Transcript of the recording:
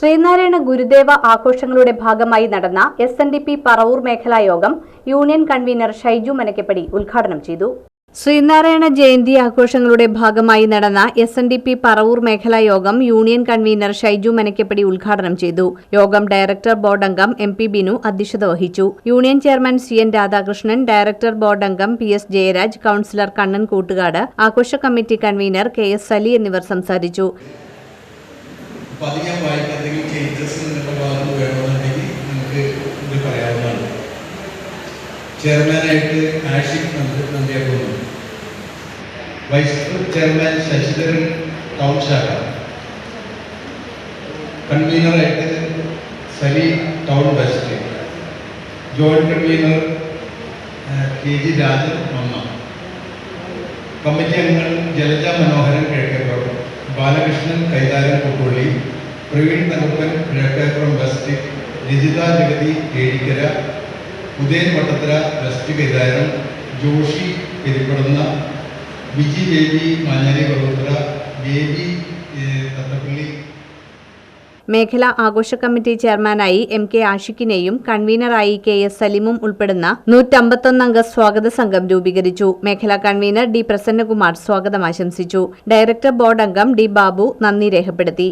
ശ്രീനാരായണ ഗുരുദേവ ആഘോഷങ്ങളുടെ ഭാഗമായി നടന്ന S N D P Paravur മേഖലാ യോഗം യൂണിയൻ കൺവീനർ ഷൈജു മനക്കപ്പടി ഉദ്ഘാടനം ചെയ്തു. ശ്രീനാരായണ ജയന്തി ആഘോഷങ്ങളുടെ ഭാഗമായി നടന്ന S N D P Paravur മേഖലാ യോഗം യൂണിയൻ കൺവീനർ ഷൈജു മനക്കപ്പടി ഉദ്ഘാടനം ചെയ്തു. യോഗം ഡയറക്ടർ ബോർഡ് അംഗം എം പി ബിനു അധ്യക്ഷത വഹിച്ചു. Union chairman C N Radhakrishnan director board അംഗം P S Jayaraj councillor Kannan Koottukad ആഘോഷ committee convener K S Ali എന്നിവർ സംസാരിച്ചു. അപ്പോൾ അധികമായിട്ട് എന്തെങ്കിലും ചേഞ്ചസ് നിങ്ങളുടെ ഭാഗത്ത് വേണമെന്നുണ്ടെങ്കിൽ നമുക്ക് ഇത് പറയാവുന്നതാണ് ചെയർമാനായിട്ട് Ashiq Nand നന്ദിയാക്കുന്നു vice chairman Sasidharan town ശാഖ കൺവീനറായിട്ട് Sali town west joint convener K G Rajan ഒന്നാം കമ്മിറ്റി അംഗങ്ങൾ Jalaja Manoharan Kizhakkeppuram Balakrishnan Kaitharam Kottulli Praveen Thakappan Kizhakkeppuram west Rajitha Jagathi Ezhikkara Udayan Vattathara west Kaitharam Joshi പെരിപ്പടുന്ന Viji baby Manjali Vadothara baby Thathappally. മേഖലാ ആഘോഷ കമ്മിറ്റി ചെയർമാനായി എം കെ ആഷിഖിനെയും കൺവീനറായി കെ എസ് സലീമും ഉൾപ്പെടുന്ന നൂറ്റമ്പത്തൊന്നംഗ സ്വാഗത സംഘം രൂപീകരിച്ചു. മേഖലാ കൺവീനർ ഡി പ്രസന്നകുമാർ സ്വാഗതം ആശംസിച്ചു. ഡയറക്ടർ ബോർഡ് അംഗം ഡി ബാബു നന്ദി രേഖപ്പെടുത്തി.